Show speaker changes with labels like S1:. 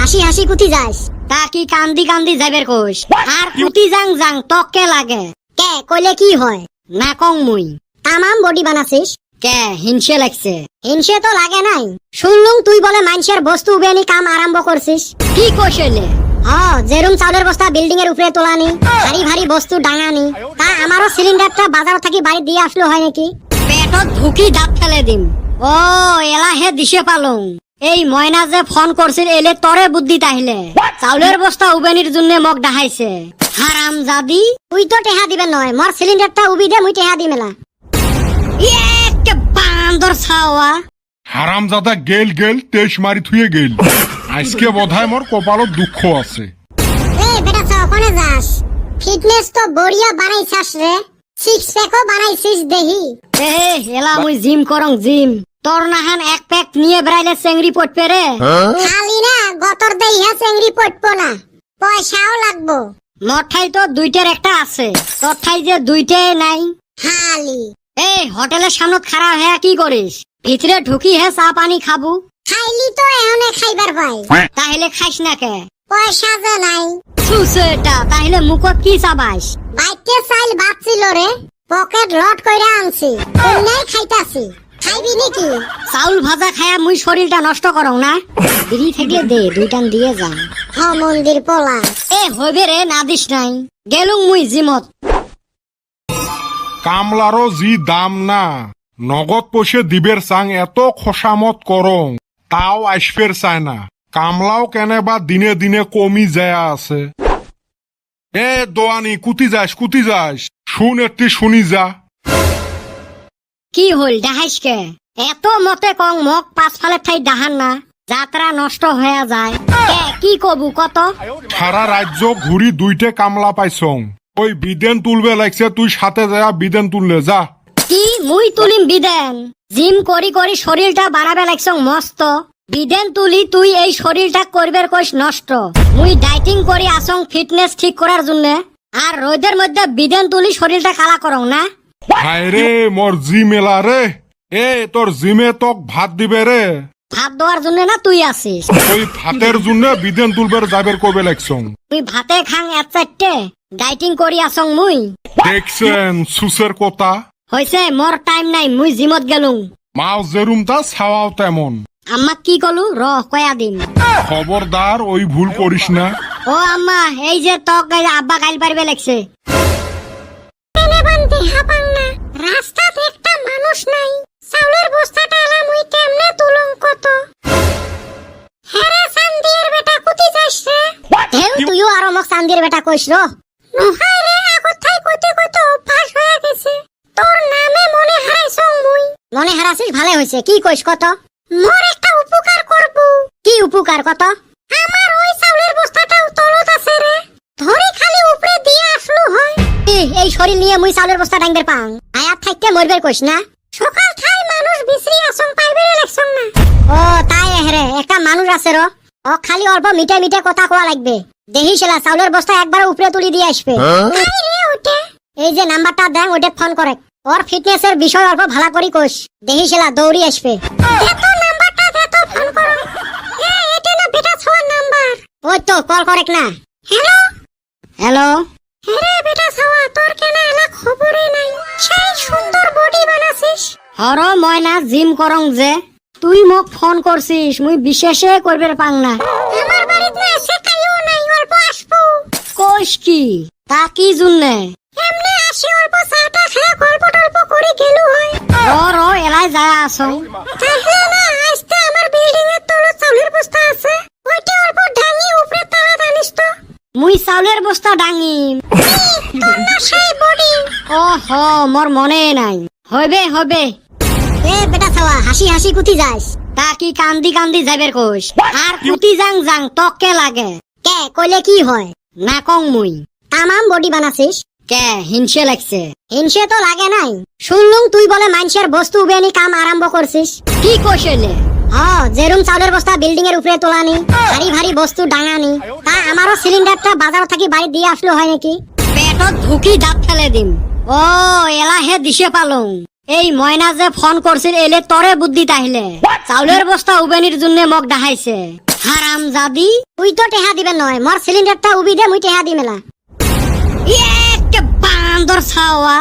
S1: হাসি হাসি কুতি যাস তা কি কান্দি কান্দি যাইবের কোষ আর কুতি যাং যাং তককে লাগে। কে কইলে কি হয়? না কং মুই। তামাম বডি বানাছিস? কে হিংসে লাগছে। হিংসে তো লাগে নাই। শুনলুম তুই বলে মানুষের বস্তু উবেনি কাম আরম্ভ করছিস। কি কৌশলে হ যেরুম চাউলের বস্তা বিল্ডিং এর উপরে তোলানি ভারী ভারী বস্তু ডাঙানি তা আমারও সিলিন্ডারটা বাজার থাকি বাড়ি দিয়ে আসলো হয় নাকি? পেটত ঢুকি দাঁত ফেলে দিম। ও এলা হে দিশে পালং। এই ময়না যে ফোন করছিল এলে তরে বুদ্ধি তাহিলে চাউলের বস্তা উবেনির জন্য মগ ডাহাইছে। হারাম জাদি তুই তো টেহা দিবে নয় মোর সিলিন্ডারটা উবি দে মুই টেহা দিমেলা। একে বান্দর ছাওয়া।
S2: হারামজাদা গেল গেল তেইশ মারি থুয়ে গেল। আজকে বোধহয় মোর কপালত দুঃখ আছে।
S1: এ বেটা চাও কোনে যাস? ফিটনেস তো বড়িয়া বানাইছাস রে। সিক্স প্যাকও বানাইছিস দেহি। এ এলা মুই জিম করং জিম। তোর নাহান এক প্যাক নিয়ে বেড়াইলে চেংড়ি পটবে রে। খালি না গতর দে ইহা চেংড়ি পটবো না। পয়সাও লাগবো। মোর ঠাই তো দুইটার একটা আছে। তোর যে দুইটাই নাই। খালি। এই হোটেলের সামনে খারাপ হ্যাঁ কি করিস? ভিতরে ঢুকি হে চা পানি খাব। খাইলি তো এহনে খাইবার পাই তাহলে খাইস না কে? পয়সা যে নাই। সুসেটা তাহলে মুখত কি চাবাইস? বাইতে চাইল বাচ্ছিল রে পকেট লট কইরা আনছি। অন্যায় খাইতাছি। খাইবি নাকি চাউল ভাজা খায়া মুই শরীরটা নষ্ট করং না। বিড়ি থাকলে দে দুইটান দিয়ে যা। হ মন্দির পোলা। এ হইবে রে না দিস নাই। গেলুং মুই জিমত।
S2: কামলারও জি দাম না নগদ পয়সে দিবের চাং এত খসামত করং তাও আসফের চায় না। কামলাও কেনে বা দিনে দিনে কমি যায় আছে। এ দোয়ানি কুতি যাস কুতি যাস। শুন একটি শুনি যা।
S1: কি হল ডাহাইসকে এত মতে কং মক পাঁচফালে ঠাই ডাহান না যাত্রা নষ্ট হয়ে যায়। এ, কি কবু কত?
S2: সারা রাজ্য ঘুরি দুইটে কামলা পাইছং। ওই বিদেন তুলবে লাগছে তুই সাথে যা বিদেন তুললে যা।
S1: কি? মুই তুলিম বিদেন। জিম করি করি শরীরটা বাড়াবে লাগছং মস্ত। বিদেন তুলি তুই এই শরীরটা করবের কইস নষ্ট। মুই ডাইটিং করি আসং ফিটনেস ঠিক করার জন্য। আর রোদের মধ্যে বিদেন তুলি শরীরটা কালা করং না?
S2: হায় রে মোর জি মেলা রে। এ তোর জিমে তোক ভাত দিবে রে।
S1: ভাত দেওয়ার জন্য না তুই আসিস?
S2: ওই ভাতের জন্য বিদেন তুলবের যাবের কবে লাগছং
S1: তুই ভাতে খাং এক চারটে ডাইটিং করি আসং মুই।
S2: দেখছেন সুসের কথা?
S1: হইছে মোর টাইম নাই মুই জিমত গেলুম
S2: মাও যেরুম তা ছাওয়াও তেমন।
S1: আম্মা কি কলু? র কয়া দিম।
S2: খবরদার ওই ভুল করিস না।
S1: ও আম্মা এই যে তক আব্বা গাইল পারবে লাগছে তুইও আর মোক সান্দির বেটা কইস র নহাই রে আগত কইতে কইতে অভ্যাস হয়ে গেছে। তোর নামে মনে হারাইছং মুই। মনে হারাছিস ভালো হইছে কি কইস কত? মোর একটা উপকার করব কি উপকার কত? আমার ওই চাউলের বস্তাটাও তলত আছে রে ধরে খালি উপরে দিয়ে আসলো হয়। এই শরীর নিয়ে মুই চাউলের বস্তা ডাঙ্গের পাং আয়াত থাকতে মরবের কইস না? সকাল ঠাই মানুষ বিশ্রি আসং পাইবে ইলেকশন না। ও তাই হেরে একটা মানুষ আছে র ও খালি অল্প মিটে মিটে কথা কোয়া লাগবে। দেহি সেলা চাউলের বস্তা একবার উপরে তুলি দিয়ে আসবে। রে এই যে নাম্বারটা দেন ওটে ফোন করে। ওর ফিটনেসের বিষয় অল্প ভালো করি কোষ দেহি সেলা দৌড়ি আসবে। এত নাম্বারটা দে তো ফোন করো। এ এটা না বেটা ছোয়ার নাম্বার। ওই তো কল করে না। হ্যালো? হ্যালো? হ্যাঁ বেটা ছাওয়া তোর কেন এলা খবরই নাই? সেই সুন্দর বডি বানাছিস। হর ময়না জিম করং যে। তুই মোক ফোন করছিস মুই বিশেষে করবে পাং না আমার বাড়িতে না এসে কাইও নাই অল্প আসব। কোষ কি? তা কি জুননে এমনি আসি অল্প চাটা খেয়ে গল্প টল্প করে গেলু হয়। র র এলাই যায় আসং তাহলে না আজকে আমার বিল্ডিং এর তলে চাউলের বস্তা আছে। ওইটা অল্প ডাঙি উপরে তালা টানিস তো। মুই চাউলের বস্তা ডাঙিম তোর না সেই বডি। ও হ মোর মনে নাই। হবে হবে এ হাসি হাসি কুতি যাস তা কি কান্দি কান্দি যাইবের কোষ আর কুতি যাং যাং তককে লাগে। কে কইলে কি হয়? না কং মুই। তামাম বডি বানাছিস? কে হিংসে লাগছে। হিংসে তো লাগে নাই। শুনলুম তুই বলে মানুষের বস্তু উবেনি কাম আরম্ভ করছিস। কি কৌশলে হ যেরুম চাউলের বস্তা বিল্ডিং এর উপরে তোলানি ভারী ভারী বস্তু ডাঙানি। তা আমারও সিলিন্ডারটা বাজার থাকি বাড়ি দিয়ে আসলো হয় নাকি? পেটত ঢুকি দাঁত ফেলে দিম। ও এলা হে দিশে পালং। এই ময়না যে ফোন করছিল এলে তরে বুদ্ধি তাহিলে। চাউলের বস্তা উবেনির জন্য মগ ডাহাইছে। হারাম জাদি। তুই তো টেহা দিবে নয় মোর সিলিন্ডারটা উবি দে মুই টেহা দি মেলা ইয়ে বান্দর ছাওয়া।